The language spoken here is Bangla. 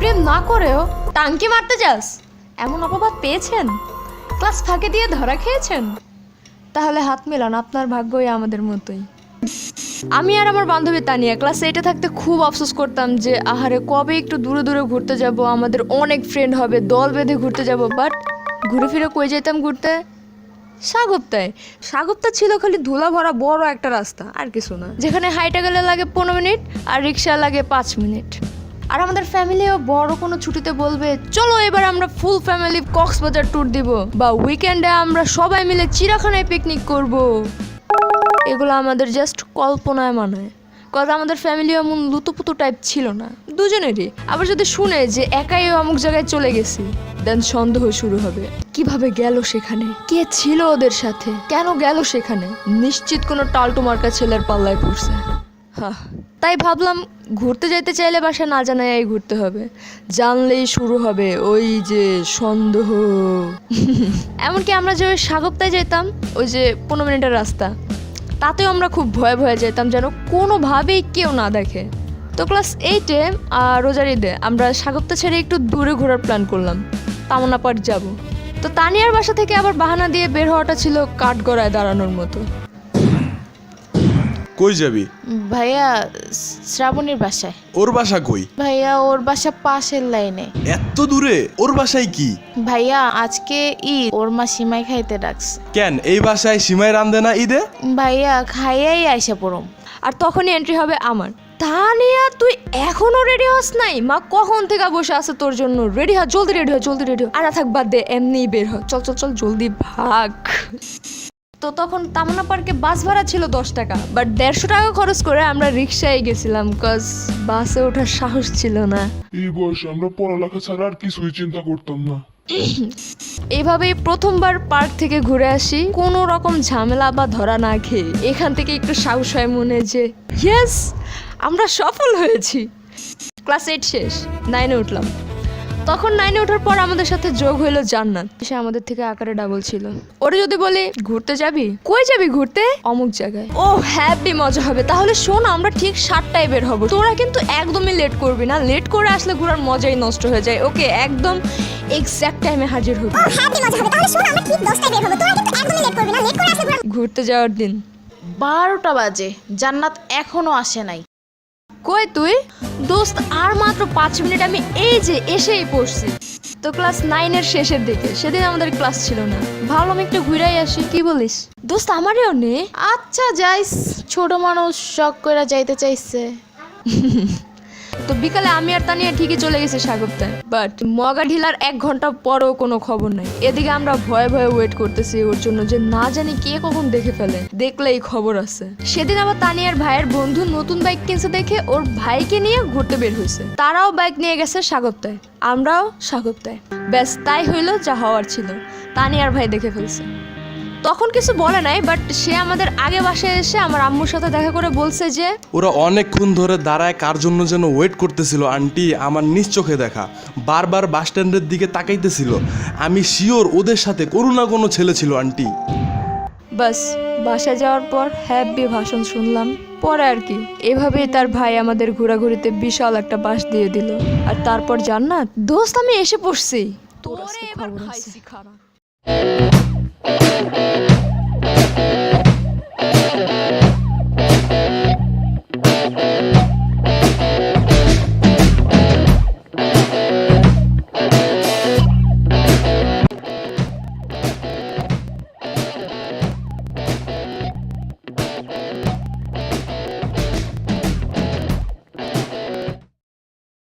প্রেম না করেও টাঙ্কি মারতে যাস। এমন অপবাদ পেয়েছেন? ক্লাস ফাঁকে দিয়ে ধরা খেয়েছেন? তাহলে হাত মেলান আপনার ভাগ্যই আমাদের মতোই। আমি আর আমার বান্ধবী তানিয়া ক্লাস এইটে থাকতে খুব আফসোস করতাম যে, আহারে, কবে একটু দূরে দূরে ঘুরতে যাব, আমাদের অনেক ফ্রেন্ড হবে, দল বেঁধে ঘুরতে যাব বাট ঘুরে ফিরে কই যেতাম ঘুরতে? সাগুপ্তায়। সাগুপ্তা ছিল খালি ধুলা ভরা বড় একটা রাস্তা, আর কিছু না। যেখানে হাইটে গেলে লাগে পনেরো মিনিট, আর রিক্সা লাগে পাঁচ মিনিট। আর আমাদের ফ্যামিলিও বড় কোনো ছুটিতে বলবে, চলো এবার আমরা ফুল ফ্যামিলি কক্সবাজার ট্যুর দিব। বা উইকেন্ডে আমরা সবাই মিলে চিড়াখানায় পিকনিক করব। এগুলো আমাদের জাস্ট কল্পনায় মানায়। কথা আমাদের ফ্যামিলি এমন লুতুপুতু টাইপ ছিল না, দুজনেরই। আবার যদি শুনে যে একাই অমুক জায়গায় চলে গেছি দেন সন্দেহ শুরু হবে। কীভাবে গেল সেখানে? কে ছিল ওদের সাথে? কেন গেল সেখানে? নিশ্চিত কোনো টালটু মার্কা ছেলের পাল্লায় পড়ছে। তাই ভাবলাম ঘুরতে যেতে চাইলে বাসা না জানাই ঘুরতে হবে। জানলেই শুরু হবে ওই যে সন্দেহ। এমনকি আমরা যে ওই সাগপ্তায় যেতাম ওই যে পনেরো মিনিটের রাস্তা, তাতেও আমরা খুব ভয়ে ভয়ে যেতাম যেন কোনোভাবেই কেউ না দেখে। তো ক্লাস এইটে আর রোজার ঈদে আমরা সাগপ্তা ছেড়ে একটু দূরে ঘোরার প্ল্যান করলাম তামনা পার্ক যাব। তো তানিয়ার বাসা থেকে আবার বাহানা দিয়ে বের হওয়াটা ছিল কাঠগড়ায় দাঁড়ানোর মতো। কই যাবি? ভাইয়া শ্রাবণীর বাসায়। ওর বাসা কই? ভাইয়া ওর বাসা পাশের লাইনে। এত দূরে? ওর বাসায় কি? ভাইয়া আজকে ঈদ। ওর মা সিমাই খাইতে ডাকছে। কেন? এই বাসায় সিমাই রান্ধে না ঈদে? ভাইয়া খাইয়াই আইসা পড়ম। আর তখনই এন্ট্রি হবে আমার। তানিয়া তুই এখনও রেডি হস নাই? মা কখন থেকে বসে আছে তোর জন্য? রেডি হ জলদি রেডি হ জলদি রেডি হ। আর থাক বাদ দে এমনি বের হ। চল চল চল জলদি ভাগ। তো তখন তামনা পার্কে বাস ভাড়া ছিল দশ টাকা বাট দেড়শো টাকা খরচ করে আমরা রিক্সায় গেছিলাম কজ বাসে ওঠার সাহস ছিল না। এই বয়সে আমরা পড়ালেখা ছাড়া আর কিছুই চিন্তা করতাম না। এইভাবেই প্রথমবার পার্ক থেকে ঘুরে আসি কোনো রকম ঝামেলা বা ধরা না খেয়ে। এখান থেকে একটু সাহস হয় মনে যে ইয়েস আমরা সফল হয়েছি। ক্লাস এইট শেষ নাইনে উঠলাম। তখন নাইনে ওঠার পর আমাদের সাথে যোগ হইল জান্নাত। সে আমাদের থেকে আকারে ডাবল ছিল। ওরে যদি বলে ঘুরতে যাবি? কই যাবি ঘুরতে? অমুক জায়গায়। ও হ্যাপি মজা হবে। তাহলে শোন আমরা ঠিক সাতটায় বের হব। তোরা কিন্তু একদমই লেট করবি না। লেট করে আসলে ঘোরার মজাই নষ্ট হয়ে যায়। ওকে একদম এক্স্যাক্ট টাইমে হাজির হবি। হ্যাপি মজা হবে। তাহলে শোন আমরা ঠিক দশটায় বের হব। তোরা কিন্তু একদমই লেট করবি না। লেট করে আসলে ঘোরা ঘুরতে যাওয়ার দিন। বারোটা বাজে। জান্নাত এখনও আসে নাই। কই তুই? দোস্ত আর মাত্র পাঁচ মিনিট আমি এই যে এসেই পড়ছি। তো ক্লাস নাইনের শেষের দিকে সেদিন আমাদের ক্লাস ছিল না। ভাবলাম একটু ঘুরাই আসি কি বলিস? দোস্ত আমারও নে আচ্ছা যাইস। ছোট মানুষ শখ করে যাইতে চাইছে। তো বিকালে আমি আর তানিয়া ঠিকই চলে গেছি সাগরতায় বাট মগা ঢিলার এক ঘণ্টা পরও কোনো খবর নাই। এদিকে আমরা ভয়ে ভয়ে ওয়েট করতেছি ওর জন্য যে না জানি কে কখন দেখে ফেলে। দেখলেই খবর আছে। সেদিন আবার তানিয়ার ভাইয়ের বন্ধু নতুন বাইক কিনছে দেখে ওর ভাইকে নিয়ে ঘুরতে বের হয়েছে। তারাও বাইক নিয়ে গেছে সাগরতায় আমরাও সাগরতায় ব্যাস তাই হইল যা হওয়ার ছিল। তানিয়ার ভাই দেখে ফেলছে। তখন কিছু বলে নাই বাট সে আমাদের আগে বাসায় এসে আমার আম্মুর সাথে দেখা করে বলছে যে ওরা অনেকক্ষণ ধরে দাঁড়ায় কার জন্য যেন ওয়েট করতেছিল। আন্টি আমার নিজ চোখে দেখা। বারবার বাস স্ট্যান্ডের দিকে তাকাইতেছিল। আমি শিওর ওদের সাথে কোনো না কোনো ছেলে ছিল আন্টি। বাস বাসায় যাওয়ার পর হ্যাপি ভাষণ শুনলাম। পরে আর কি এভাবেই তার ভাই আমাদের ঘোরাঘুরিতে বিশাল একটা বাস দিয়ে দিল। আর তারপর জান্নাত দোস্ত আমি এসে পড়ছি। তোর আজকে খবর আছে।